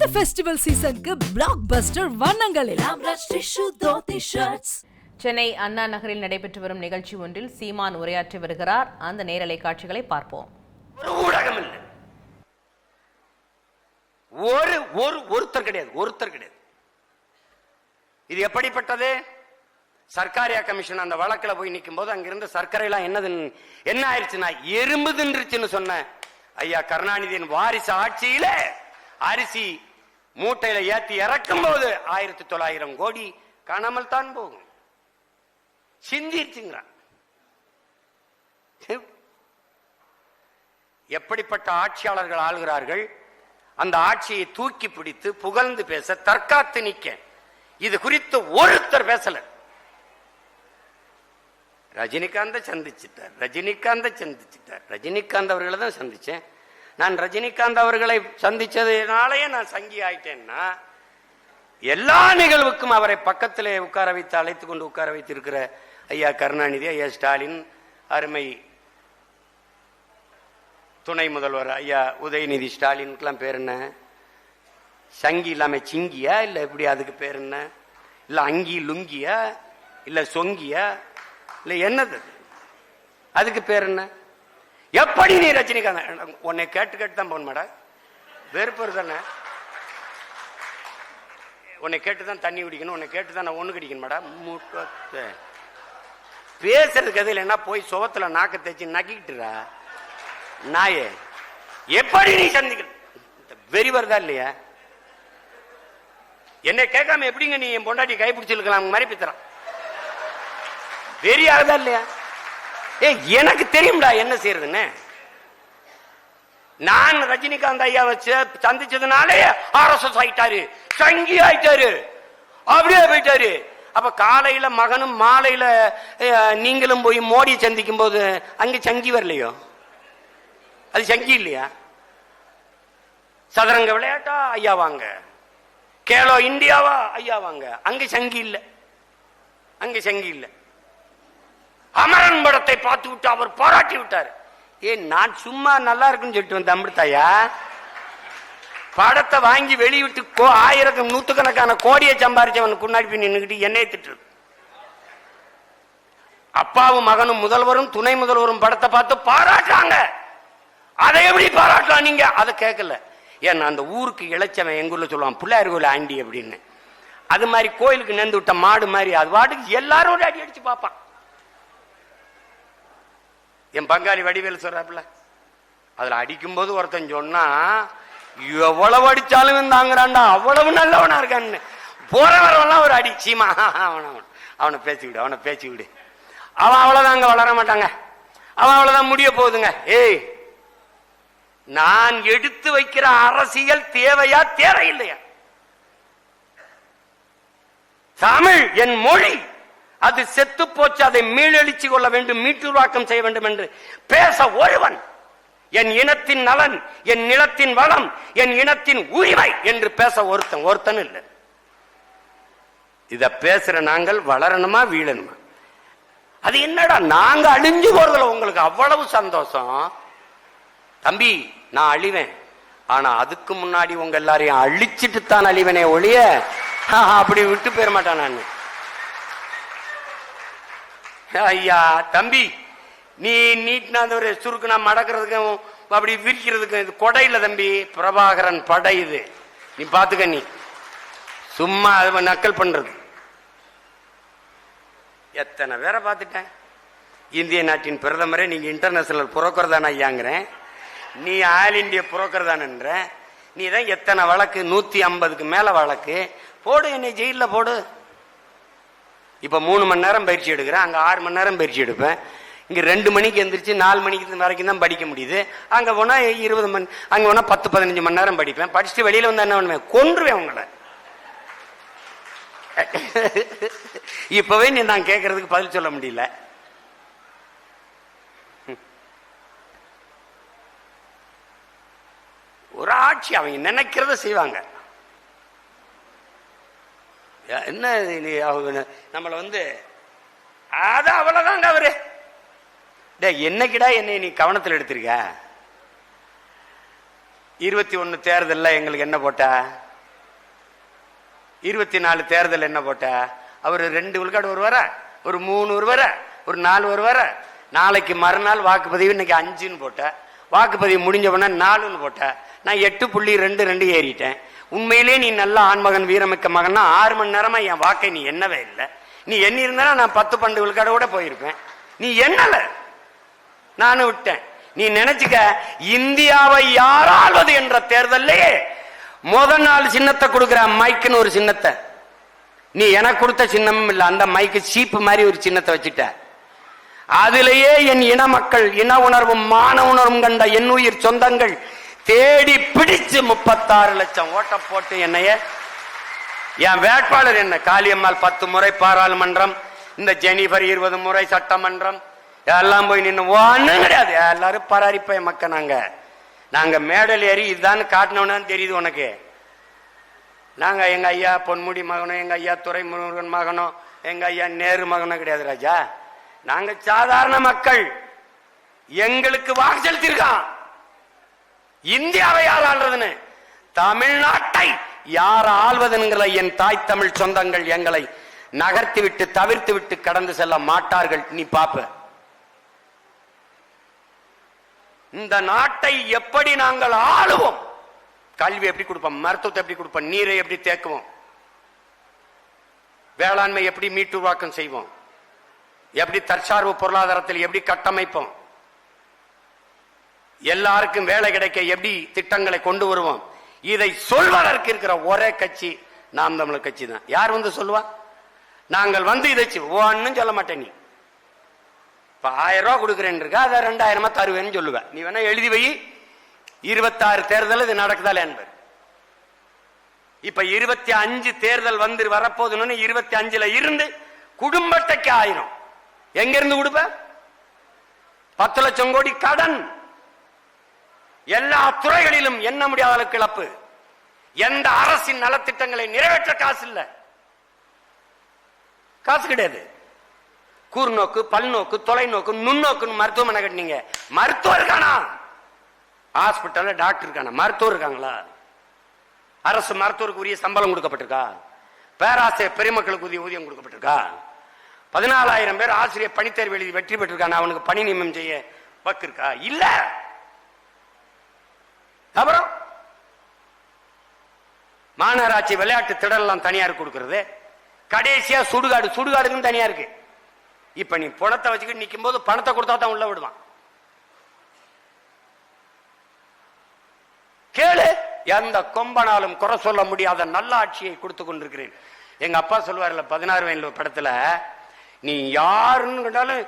இந்த ஃபெஸ்டிவல் சீசனுக்கு பிளாக் பஸ்டர் வண்ணங்களில். சென்னை அண்ணா நகரில் நடைபெற்று வரும் நிகழ்ச்சி ஒன்றில் சீமான் உரையாற்றி வருகிறார். அந்த நேரலை காட்சிகளை பார்ப்போம். ஒரு ஊடகம் இல்லை. ஒரு ஒரு ஒருத்தர் கிடையாது ஒருத்தர் கிடையாது. இது எப்படிப்பட்டது? சர்க்காரியா கமிஷன் அந்த வழக்குல போய் நிற்கும் போது அங்கிருந்து சர்க்கரை எல்லாம் என்னது என்ன ஆயிடுச்சுன்னா எறும்பு தின்றுச்சுன்னு சொன்ன ஐயா கருணாநிதியின் வாரிசு ஆட்சியில அரிசி மூட்டையில ஏத்தி இறக்கும் போது ஆயிரத்தி தொள்ளாயிரம் கோடி காணாமல் தான் போகும். சிந்திச்சுங்கிறான் எப்படிப்பட்ட ஆட்சியாளர்கள் ஆளுகிறார்கள்? அந்த ஆட்சியை தூக்கி பிடித்து புகழ்ந்து பேச தற்காத்து நிக்க இது குறித்து ஒருத்தர் பேசல. ரஜினிகாந்த சந்திச்சிட்டார். ரஜினிகாந்த சந்திச்சிட்டார். ரஜினிகாந்த் அவர்களை தான் சந்திச்சேன். நான் ரஜினிகாந்த் அவர்களை சந்திச்சதுனாலேயே நான் சங்கி ஆயிட்டேன்னா எல்லா நிகழ்வுக்கும் அவரை பக்கத்திலே உட்கார வைத்து அழைத்து கொண்டு உட்கார வைத்திருக்கிற ஐயா கருணாநிதி ஐயா ஸ்டாலின் அருமை துணை முதல்வர் ஐயா உதயநிதி ஸ்டாலினுக்கெல்லாம் பேர் என்ன? சங்கி இல்லாமல் சிங்கியா இல்லை எப்படி அதுக்கு பேர் என்ன? இல்லை அங்கி லுங்கியா? இல்லை சொங்கியா? இல்லை என்னது? அதுக்கு பேர் என்ன? எப்படி நீ ரஜினிகாந்த்? உன்னை கேட்டு கேட்டு தான் போன மேடம் வெறுப்பு தானே? உன்னை கேட்டு தான் தண்ணி குடிக்கணும் உன்னை கேட்டு தான் நான் ஒண்ணு குடிக்கணும் மேடம் முட்டத்தை பேசுறதுக்கு எதில் என்ன போய் சுவத்துல நாக்க தேய்ச்சி நக்கிக்கிட்டுரா நாயே எப்படி நீ சந்திக்க வெறி வருதா இல்லையா? என்னை கேட்காம எப்படிங்க நீ என் பொண்டாட்டி கைப்பிடிச்சிருக்கலாம் மாதிரி பித்துறான் வெறி ஆகுதா இல்லையா? ஏ எனக்கு தெரியும்டா என்ன செய்யறதுன்னு. நான் ரஜினிகாந்த் ஐயா வச்சு சந்திச்சதுனாலே ஆர்எஸ்எஸ் ஆயிட்டாரு. சங்கி ஆயிட்டாரு. அப்படியே போயிட்டாரு. அப்ப காலையில மகனும் மாலையில நீங்களும் போய் மோடி சந்திக்கும் போது அங்க சங்கி வரலையோ? அது சங்கி இல்லையா? சதுரங்க விளையாட்டா ஐயா வாங்க. கேலோ இந்தியாவா? ஐயா வாங்க. அங்க சங்கி இல்லை. அங்க சங்கி இல்லை. அமரன் படத்தை பார்த்து விட்டு அவர் பாராட்டி விட்டார். ஏன் நான் சும்மா நல்லா இருக்குன்னு சொல்லிட்டு வந்த அமிர்தாயா? படத்தை வாங்கி வெளியிட்டு கோ ஆயிரக்கம் நூத்துக்கணக்கான கோடியை சம்பாரிச்சவன் முன்னாடி போய் நின்றுக்கிட்டு என்னை திட்டுறது. அப்பாவும் மகனும் முதல்வரும் துணை முதல்வரும் படத்தை பார்த்து பாராட்டுறாங்க. அதை எப்படி பாராட்டலாம் நீங்க? அதை கேட்கல. ஏன்னா அந்த ஊருக்கு இளைச்சவன் எங்க ஊர்ல சொல்லுவான் பிள்ளையார் கோயில் ஆண்டி அப்படின்னு. அது மாதிரி கோயிலுக்கு நேர்ந்து விட்ட மாடு மாதிரி அது வாட்டுக்கு எல்லாரும் ஒரு அடி அடிச்சு பார்ப்பான். என் பங்காளி வடிவேல் சொல்றாப்புல. அதுல அடிக்கும்போது ஒருத்தன் சொன்னா எவ்வளவு அடிச்சாலும் தாங்குறான்டா அவ்வளவு நல்லவனா இருக்கான்னு. போற வரவெல்லாம் ஒரு அடி. சீமா அவன அவனை. பேசி விடு அவனை பேசி விடு. அவன் அவ்வளவுதான் அங்க வளர மாட்டாங்க. அவன் அவ்வளவுதான் முடிய போகுதுங்க. ஏய் நான் எடுத்து வைக்கிற அரசியல் தேவையா தேவையில்லையா? தமிழ் என் மொழி அது செத்து போச்சு அதை மீளெழுச்சி கொள்ள வேண்டும் மீட்டுருவாக்கம் செய்ய வேண்டும் என்று பேச ஒருவன் என் இனத்தின் நலன் என் நிலத்தின் வளம் என் இனத்தின் உரிமை என்று பேச ஒருத்தன் ஒருத்தன் இல்லை. இத பேசுற நாங்கள் வளரணுமா வீழணுமா? அது என்னடா நாங்க அழிஞ்சு போறதுல உங்களுக்கு அவ்வளவு சந்தோஷம்? தம்பி நான் அழிவேன். ஆனா அதுக்கு முன்னாடி உங்க எல்லாரையும் அழிச்சிட்டு தான் அழிவனே ஒழிய ஆஹா, அப்படி விட்டு போயிட மாட்டான் நான். ஐயா தம்பி நீ நீட்டினா அந்த ஒரு சுருக்குனா மடக்கிறதுக்கும் அப்படி விரிக்கிறதுக்கும் இது கொடை இல்லை தம்பி. பிரபாகரன் படை இது. நீ பார்த்துக்க நீ. சும்மா அது நக்கல் பண்றது. எத்தனை பேரை பார்த்துட்டேன்? இந்திய நாட்டின் பிரதமரே நீங்க இன்டர்நேஷனல் புரோக்கர் தானே ஐயாங்கிறேன். நீ ஆல் இந்திய புரோக்கர் தானன்ற. நீ தான் எத்தனை வழக்கு? நூத்தி ஐம்பதுக்கு மேல வழக்கு. போடு என்னை ஜெயிலில் போடு. இப்போ மூணு மணி நேரம் பயிற்சி எடுக்கிறேன். அங்கே ஆறு மணி நேரம் பயிற்சி எடுப்பேன். இங்கே ரெண்டு மணிக்கு எந்திரிச்சு நாலு மணிக்கு வரைக்கும் தான் படிக்க முடியுது. அங்கே போனால் இருபது மணி அங்கே போனால் பத்து பதினஞ்சு மணி நேரம் படிப்பேன். படிச்சுட்டு வெளியில் வந்து என்ன பண்ணுவேன்? கொன்றுவேன் உங்களை இப்போவே நீ நான் கேட்கறதுக்கு பதில் சொல்ல முடியல. ஒரு ஆட்சி அவங்க நினைக்கிறத செய்வாங்க. என்ன நீ அவங்க நம்மள வந்து அது அவ்வளவுதாங்க அவரு. டே என்னைக்குடா என்னை நீ கவனத்தில் எடுத்திருக்க? இருபத்தி ஒன்னு தேர்தலில் எங்களுக்கு என்ன போட்ட? இருபத்தி நாலு தேர்தல் என்ன போட்ட? அவர் ரெண்டு விழுக்காடு வருவாரா? ஒரு மூணு வருவாரா? ஒரு நாலு வருவாரா? நாளைக்கு மறுநாள் வாக்குப்பதிவு இன்னைக்கு அஞ்சுன்னு போட்ட. வாக்குப்பதிவு முடிஞ்ச உடனே நாலுன்னு போட்ட. நான் எட்டு புள்ளி ரெண்டு ரெண்டு ஏறிட்டேன். உண்மையிலே நீ நல்ல ஆண்மகன் வீரமிக்க மகன்னா ஆறு மணி நேரமா என் வாக்கை நீ என்னவே இல்லை. நீ எண்ணி இருந்தா நான் பத்து பன்னெண்டு விழுக்காடு கூட போயிருப்பேன். நீ என்னல நானும் விட்டேன். நீ நினைச்சுக்க இந்தியாவை யாராவது என்ற தேர்தல்லையே. முதல் நாள் சின்னத்தை கொடுக்குற மைக்குன்னு ஒரு சின்னத்தை. நீ எனக்கு கொடுத்த சின்னமும் இல்லை. அந்த மைக்கு சீப்பு மாதிரி ஒரு சின்னத்தை வச்சுட்ட. அதிலேயே என் இன மக்கள் இன உணர்வும் மான உணர்வும் கண்ட என் உயிர் சொந்தங்கள் தேடி பிடிச்சு முப்பத்தாறு லட்சம் ஓட்ட போட்டு என்னைய என் வேட்பாளர் என்ன? காளியம்மாள் பத்து முறை பாராளுமன்றம் இந்த ஜெனிஃபர் இருபது முறை சட்டமன்றம் எல்லாம் போய் நின்று ஒண்ணும் கிடையாது. எல்லாரும் பராரிப்ப மக்க நாங்க. நாங்க மேடல் ஏறி இதுதான் காட்டினோன்னு தெரியுது உனக்கு. நாங்க எங்க ஐயா பொன்முடி மகனும் எங்க ஐயா துரைமுருகன் மகனும் எங்க ஐயா நேரு மகனும் கிடையாது ராஜா. நாங்க சாதாரண மக்கள். எங்களுக்கு வாக்கு செலுத்திருக்கான் இந்தியாவை யார் ஆள்றதுன்னு? தமிழ்நாட்டை யார் ஆள்வதுங்கிற என் தாய் தமிழ் சொந்தங்கள் எங்களை நகர்த்தி விட்டு தவிர்த்து விட்டு கடந்து செல்ல மாட்டார்கள். நீ பாப்ப. இந்த நாட்டை எப்படி நாங்கள் ஆளுவோம்? கல்வி எப்படி கொடுப்போம்? மருத்துவத்தை எப்படி கொடுப்போம்? நீரை எப்படி தேக்குவோம்? வேளாண்மை எப்படி மீட்டுருவாக்கம் செய்வோம்? எப்படி தற்சார்பு பொருளாதாரத்தில் எப்படி கட்டமைப்போம்? எல்லாருக்கும் வேலை கிடைக்க எப்படி திட்டங்களை கொண்டு வருவோம்? இதை சொல்வதற்கு இருக்கிற ஒரே கட்சி நாம் தமிழர் கட்சி தான். யார் வந்து சொல்லுவா? நாங்கள் வந்து இதை ஒன்னும் சொல்ல மாட்டேன் நீ. இப்ப ஆயிரம் ரூபாய் கொடுக்குறேன்னு இருக்கா? அதை ரெண்டாயிரமா தருவேன்னு சொல்லுவேன் நீ வேணா எழுதி வை. இருபத்தாறு தேர்தல் இது நடக்குதா என்பர் இப்ப இருபத்தி அஞ்சு தேர்தல் வந்து வரப்போதுன்னு இருபத்தி அஞ்சுல இருந்து குடும்பத்தைக்கு ஆயிரம். எங்க இருந்து கொடுப்ப? பத்து லட்சம் கோடி கடன். எல்லா துறைகளிலும் எண்ண முடியாத அளவுக்கு இழப்பு எந்த அரசின் நலத்திட்டங்களை நிறைவேற்ற காசு இல்ல. காசு கிடையாது. கூர்நோக்கு பல்நோக்கு தொலைநோக்கு நுண்ணோக்குன்னு மருத்துவமனை கட்டினீங்க. மருத்துவர் இருக்கானா? ஹாஸ்பிட்டல்ல டாக்டர் இருக்கானா? மருத்துவர் இருக்காங்களா? அரசு மருத்துவருக்கு உரிய சம்பளம் கொடுக்கப்பட்டிருக்கா? பேராசிரியர் பெருமக்களுக்கு உரிய ஊதியம் கொடுக்கப்பட்டிருக்கா? பதினாலாயிரம் பேர் ஆசிரியர் பணித்தேர்வு எழுதி வெற்றி பெற்றிருக்கான? அவனுக்கு பணி நியமனம் செய்ய வக்கு இருக்கா இல்லை. அப்புறம் மாநகராட்சி விளையாட்டு திடலாம் தனியார் கொடுக்கறது. கடைசியா சுடுகாடு சுடுகாடுக்கும் தனியா இருக்கு. இப்ப நீ பணத்தை வச்சுக்கிட்டு நிற்கும் போது பணத்தை கொடுத்தா தான் உள்ள விடுவான். கேளு எந்த கொம்பனாலும் குறை சொல்ல முடியாத நல்ல ஆட்சியை கொடுத்து கொண்டிருக்கிறேன். எங்க அப்பா சொல்லுவார்ல பதினாறு வயதுல படத்துல நீ யாருன்னு கேட்டாலும்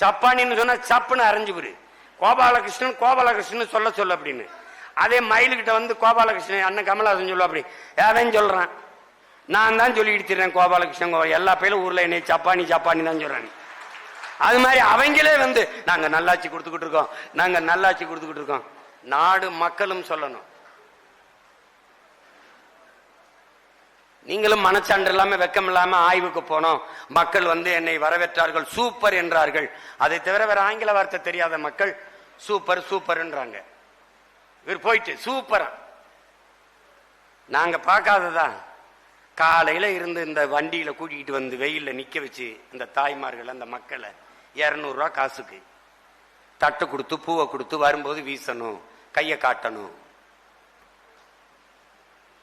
சப்பானின்னு சொன்னா சப்புன்னு அரைஞ்சு விடு. கோபாலகிருஷ்ணன் கோபாலகிருஷ்ணன் சொல்ல சொல்ல அப்படின்னு. அதே மயிலுக்கிட்ட வந்து கோபாலகிருஷ்ணன் அண்ணன் கமலஹாசன் சொல்லுவா அப்படி. ஏதேன்னு நான் தான் சொல்லிக்கிட்டு திரிறேன் கோபாலகிருஷ்ணன். எல்லா பேரும் ஊரில் என்னை சப்பானி சப்பானி தான் சொல்கிறாங்க அது மாதிரி அவங்களே வந்து நாங்கள் நல்லாட்சி கொடுத்துக்கிட்டு இருக்கோம். நாங்கள் நல்லாட்சி கொடுத்துக்கிட்டு இருக்கோம். நாடு மக்களும் சொல்லணும். நீங்களும் மனச்சான்று இல்லாமல் வெக்கம் இல்லாமல் ஆய்வுக்கு போனோம். மக்கள் வந்து என்னை வரவேற்றார்கள். சூப்பர் என்றார்கள். அதை தவிர வேற ஆங்கில வார்த்தை தெரியாத மக்கள் சூப்பர் சூப்பர்ன்றாங்க. இவர் போயிட்டு சூப்பரா. நாங்க பார்க்காததா? காலையில இருந்து இந்த வண்டியில கூட்டிகிட்டு வந்து வெயிலில் நிக்க வச்சு இந்த தாய்மார்கள் அந்த மக்களை இரநூறுவா காசுக்கு. தட்டு கொடுத்து பூவை கொடுத்து வரும்போது வீசணும் கையை காட்டணும்.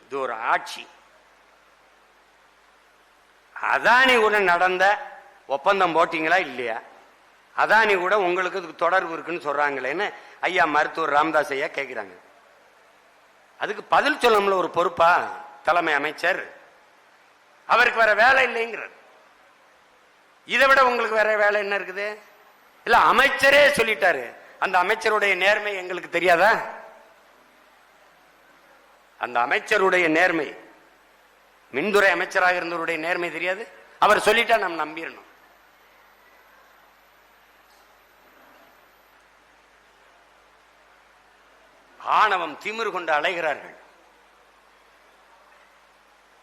இது ஒரு ஆட்சி. அதானி உடன் நடந்த ஒப்பந்தம் போட்டீங்களா இல்லையா? அதானி கூட உங்களுக்கு இதுக்கு தொடர்பு இருக்குன்னு சொல்றாங்களேன்னு ஐயா மருத்துவர் ராமதாஸ் ஐயா கேட்கிறாங்க அதுக்கு பதில் சொல்லணும்ல ஒரு பொறுப்பா? தலைமை அமைச்சர். அவருக்கு வேற வேலை இல்லைங்கிறார். இதை விட உங்களுக்கு வேற வேலை என்ன இருக்குது? இல்ல அமைச்சரே சொல்லிட்டாரு. அந்த அமைச்சருடைய நேர்மை எங்களுக்கு தெரியாதா? அந்த அமைச்சருடைய நேர்மை மின்துறை அமைச்சராக இருந்தவருடைய நேர்மை தெரியாது? அவர் சொல்லிட்டா நம்ம நம்பிடணும் ஆணவம் திமிர் கொண்டு அலைகிறார்கள்.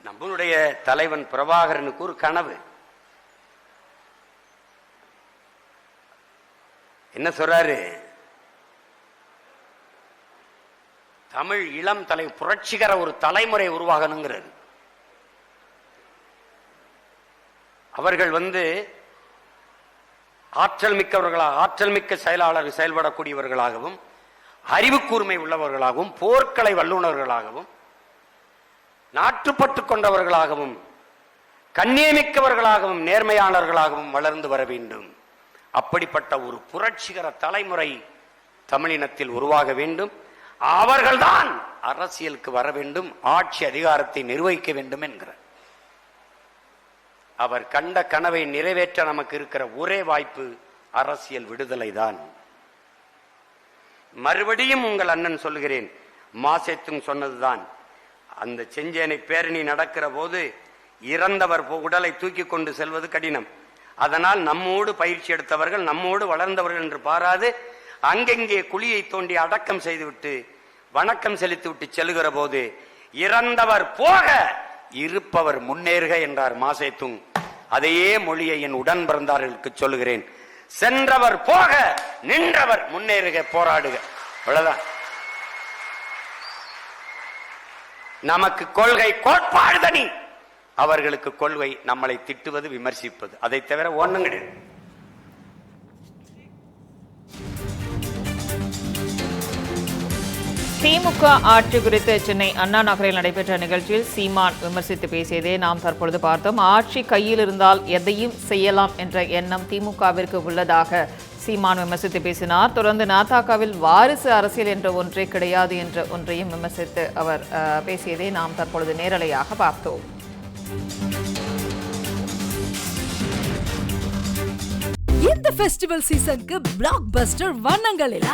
நம்மளுடைய தலைவன் பிரபாகரனுக்கு ஒரு கனவு. என்ன சொல்றாரு? தமிழ் இளம் தலை புரட்சிகர ஒரு தலைமுறை உருவாகணுங்கிறது அவர்கள் வந்து ஆற்றல் மிக்கவர்களாக ஆற்றல் மிக்க செயலாளர் செயல்படக்கூடியவர்களாகவும் அறிவு கூர்மை உள்ளவர்களாகவும் போர்க்கலை வல்லுநர்களாகவும் நாட்டுப்பட்டு கொண்டவர்களாகவும் கண்ணியமிக்கவர்களாகவும் நேர்மையாளர்களாகவும் வளர்ந்து வர வேண்டும். அப்படிப்பட்ட ஒரு புரட்சிகர தலைமுறை தமிழினத்தில் உருவாக வேண்டும். அவர்கள்தான் அரசியலுக்கு வர வேண்டும் ஆட்சி அதிகாரத்தை நிர்வகிக்க வேண்டும் என்கிறார் அவர் கண்ட கனவை நிறைவேற்ற நமக்கு இருக்கிற ஒரே வாய்ப்பு அரசியல் விடுதலை தான் மறுபடியும் உங்கள் அண்ணன் சொல்லுகிறேன். மாசேத்தும் சொன்னதுதான். அந்த செஞ்சேனை பேரணி நடக்கிற போது இறந்தவர் போ- உடலை தூக்கி கொண்டு செல்வது கடினம். அதனால் நம்மோடு பயிற்சி எடுத்தவர்கள் நம்மோடு வளர்ந்தவர்கள் என்று பாராது அங்கெங்கே குழியை தோண்டி அடக்கம் செய்துவிட்டு வணக்கம் செலுத்திவிட்டு செல்லுகிற போது இறந்தவர் போக இருப்பவர் முன்னேறுக என்றார் மாசேத்துங் அதையே மொழியை என் உடன் பிறந்தார்களுக்கு சொல்லுகிறேன். சென்றவர் போக நின்றவர் முன்னேறுக போராடுக. அவ்வளவுதான். நமக்கு கொள்கை கோட்பாடு தனி. அவர்களுக்கு கொள்கை நம்மளை திட்டுவது விமர்சிப்பது. அதை தவிர ஒண்ணும் கிடையாது. திமுக ஆட்சி குறித்து சென்னை அண்ணா நகரில் நடைபெற்ற நிகழ்ச்சியில் சீமான் விமர்சித்து பேசியதை நாம் தற்பொழுது பார்த்தோம். ஆட்சி கையில் இருந்தால் எதையும் செய்யலாம் என்ற எண்ணம் திமுகவிற்கு உள்ளதாக சீமான் விமர்சித்து பேசினார். தொடர்ந்து நாத்தாக்காவில் வாரிசு அரசியல் என்ற ஒன்றே கிடையாது என்ற ஒன்றையும் விமர்சித்து அவர் அஹ், பேசியதை நாம் தற்பொழுது நேரலையாக பார்த்தோம். இந்த ஃபெஸ்டிவல் சீசனுக்கு பிளாக் பஸ்டர் வண்ணங்களில்